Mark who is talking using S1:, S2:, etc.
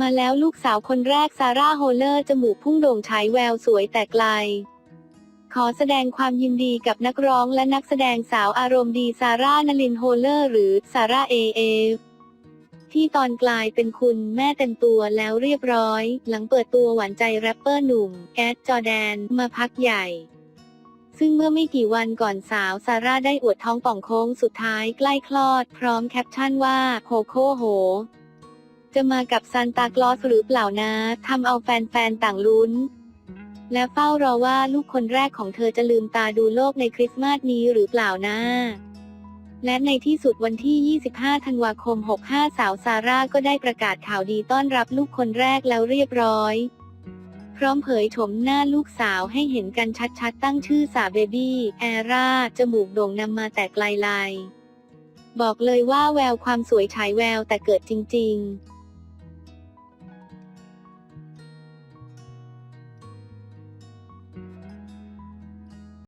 S1: มาแล้วลูกสาวคนแรกซาร่าโฮเลอร์จมูกพุ่งโด่งฉายแววสวยแต่ไกล ขอแสดงความยินดีกับนักร้องและนักแสดงสาวอารมณ์ดีซาร่านลินโฮเลอร์หรือซาร่าเอเอฟที่ตอนกลายเป็นคุณแม่เต็มตัวแล้วเรียบร้อย หลังเปิดตัวหวานใจแรปเปอร์หนุ่ม แอดจอแดน มาพักใหญ่ ซึ่งเมื่อไม่กี่วันก่อนสาวซาร่าได้อวดท้องป่องโค้งสุดท้ายใกล้คลอด พร้อมแคปชั่นว่าโคโค่โห จะมากับซานตาคลอสหรือเปล่านะทำเอาแฟนๆต่างลุ้น และเฝ้ารอว่าลูกคนแรกของเธอจะลืมตาดูโลกในคริสต์มาสนี้หรือเปล่านะและในที่สุดวันที่ 25 ธันวาคม 65 สาวซาร่าก็ได้ประกาศข่าวดีต้อนรับลูกคนแรกแล้วเรียบร้อย พร้อมเผยโฉมหน้าลูกสาวให้เห็นกันชัดๆ ตั้งชื่อสาเบบี้แอร่า จมูกโด่งนำมาแต่ไกลไลบอกเลยว่าแววความสวยฉายแววแต่เกิดจริง ๆ